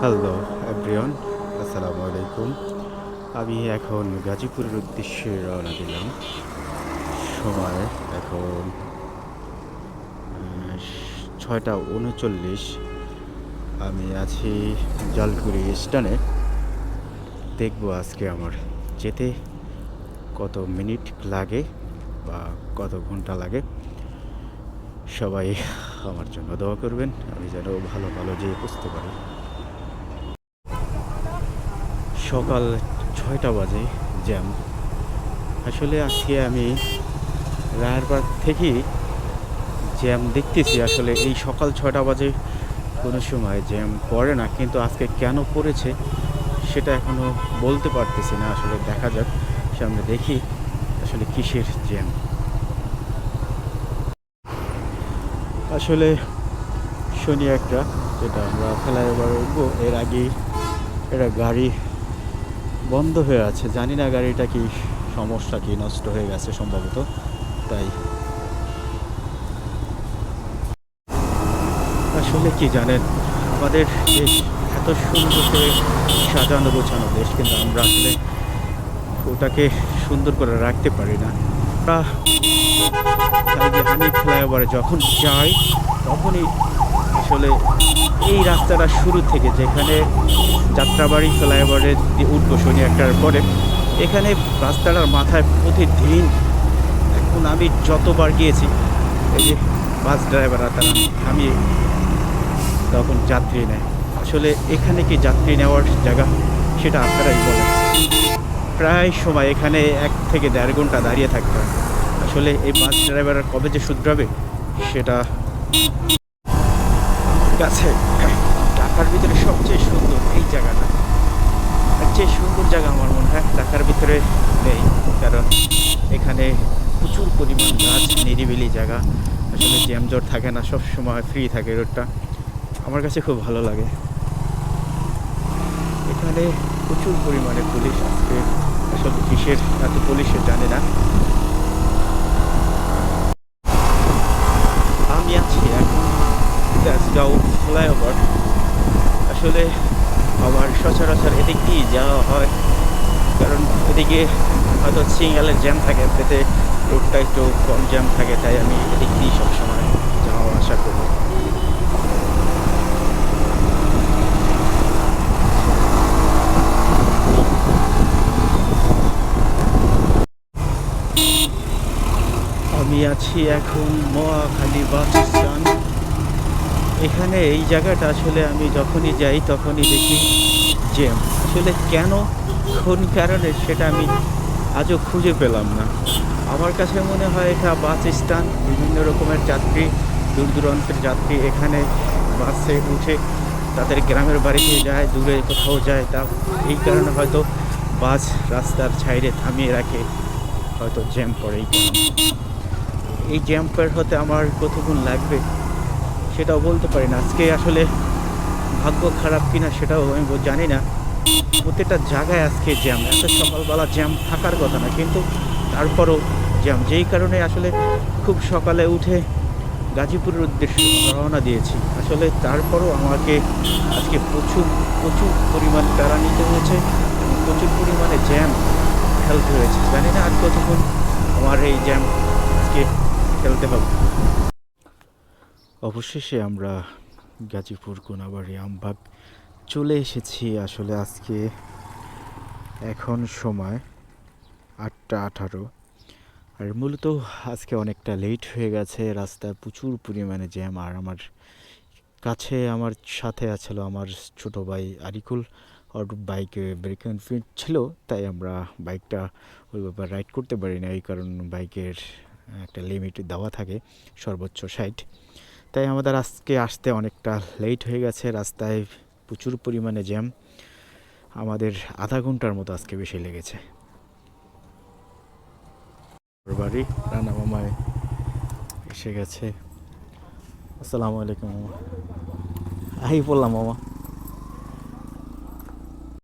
Hello everyone আসসালামু আলাইকুম আমি এখন গাজীপুরের উদ্দেশ্যে রওনা দিলাম। সময় এখন ছয়টা উনচল্লিশ। আমি আছি জালকুড়ি স্টানে দেখব আজকে আমার যেতে কত মিনিট লাগে বা কত ঘণ্টা লাগে। সবাই আমার জন্য দোয়া করবেন। আমি যেন ভালো ভালো যেয়ে বুঝতে পারি। সকাল ছয়টা বাজে, জ্যাম। আসলে আজকে আমি রায়েরবাগ থেকেই জ্যাম দেখতেছি। আসলে এই সকাল ছয়টা বাজে কোনো সময় জ্যাম পড়ে না, কিন্তু আজকে কেন পড়েছে সেটা এখনও বলতে পারতেছি না। আসলে দেখা যাক, সামনে দেখি আসলে কিসের জ্যাম। আসলে শনি একটা, যেটা আমরা ফ্লাইওভার উঠবো এর আগে এটা গাড়ি বন্ধ হয়ে আছে। জানি না গাড়িটা কি সমস্যা কি, নষ্ট হয়ে গেছে সম্ভবত, তাই। আসলে কি জানেন, আমাদের দেশ এত সুন্দর করে সাজানো গোছানো দেশ, কিন্তু আমরা আসলে ওটাকে সুন্দর করে রাখতে পারি না। আমরা যে হানি ফ্লাইওভারে যখন যাই, তখনই আসলে এই রাস্তাটা শুরু থেকে যেখানে যাত্রাবাড়ি ফ্লাইওভারে দিয়ে উঠবো শনি একটার পরে, এখানে রাস্তাটার মাথায় প্রতিদিন এখন আমি যতবার গিয়েছি, এই যে বাস ড্রাইভাররা তারা আমি তখন যাত্রী নেয়। আসলে এখানে কি যাত্রী নেওয়ার জায়গা, সেটা আপনারাই বলেন। প্রায় সময় এখানে এক থেকে দেড় ঘণ্টা দাঁড়িয়ে থাকতে হয়। আসলে এই বাস ড্রাইভার কবে যে শুধরাবে, সেটা কাছে ঢাকার ভিতরে সবচেয়ে সুন্দর এই জায়গাটা। এর চেয়ে সুন্দর জায়গা আমার মনে হয়, ঢাকার ভিতরে নেই, কারণ এখানে প্রচুর পরিমাণ গাছ, নিরিবিলি জায়গা। আসলে জ্যামজট থাকে না সব সময় ফ্রি থাকে রোডটা আমার কাছে খুব ভালো লাগে। এখানে প্রচুর পরিমাণে পুলিশ আজকে আসলে কিসের এত পুলিশের জানে না। আমি আছি এখন আসলে আমার সচরাচর এদিক দিয়েই যাওয়া হয়। কারণ এদিকে হয়তো সিঙ্গালের জ্যাম থাকে, এতে রোডটা একটু কম জ্যাম থাকে, তাই আমি এদিক দিয়েই সবসময় যাওয়া আসা করি আমি আছি এখন মহাখালী বাস স্ট্যান্ড। এখানে এই জায়গাটা আসলে আমি যখনই যাই তখনই দেখি জ্যাম। আসলে কেন কোন কারণে সেটা আমি আজও খুঁজে পেলাম না। আমার কাছে মনে হয় এটা বাস স্ট্যান্ড, বিভিন্ন রকমের যাত্রী, দূর দূরান্তের যাত্রী এখানে বাসে উঠে তাদের গ্রামের বাড়িতে যায়, দূরে কোথাও যায়, তা এই কারণে হয়তো বাস রাস্তার সাইডে থামিয়ে রাখে, হয়তো জ্যাম পড়ে। এই কারণে এই জ্যাম্পের হতে আমার কতক্ষণ লাগবে সেটাও বলতে পারি না। আজকে আসলে ভাগ্য খারাপ কিনা সেটাও আমি জানি না। প্রত্যেকটা জায়গায় আজকে জ্যাম এত সকালবেলা জ্যাম থাকার কথা না, কিন্তু তারপরও জ্যাম যেই কারণে আসলে খুব সকালে উঠে গাজীপুরের উদ্দেশ্যে রওনা দিয়েছি। আসলে তারপরও আমাকে আজকে প্রচুর প্রচুর পরিমাণ তারা নিতে হয়েছে প্রচুর পরিমাণে জ্যাম ফেলতে হয়েছে। জানি না আর কতক্ষণ আমার এই জ্যাম আজকে ফেলতে হবে। অবশেষে আমরা গাজীপুর কোনাবাড়ি আমবাগ চলে এসেছি। আসলে আজকে এখন সময় আটটা আঠারো। আর মূলত আজকে অনেকটা লেট হয়ে গেছে। রাস্তায় প্রচুর পরিমাণে জ্যাম। আর আমার কাছে আমার সাথে আছিল আমার ছোট ভাই আরিকুল। ওর বাইকে ব্রেক ফিট ছিল, তাই আমরা বাইকটা ওই ব্যাপার রাইড করতে পারি না এই কারণ বাইকের একটা লিমিট দেওয়া থাকে, সর্বোচ্চ ষাট। তাই আমাদের আজকে আসতে অনেকটা লেট হয়ে গেছে, রাস্তায় প্রচুর পরিমাণে জ্যাম আমাদের আধা ঘণ্টার মতো আজকে বেশি লেগেছে। বাড়ি, রানা মামায় এসে গেছে। আসসালামু আলাইকুম, মামা। আই বললাম মামা।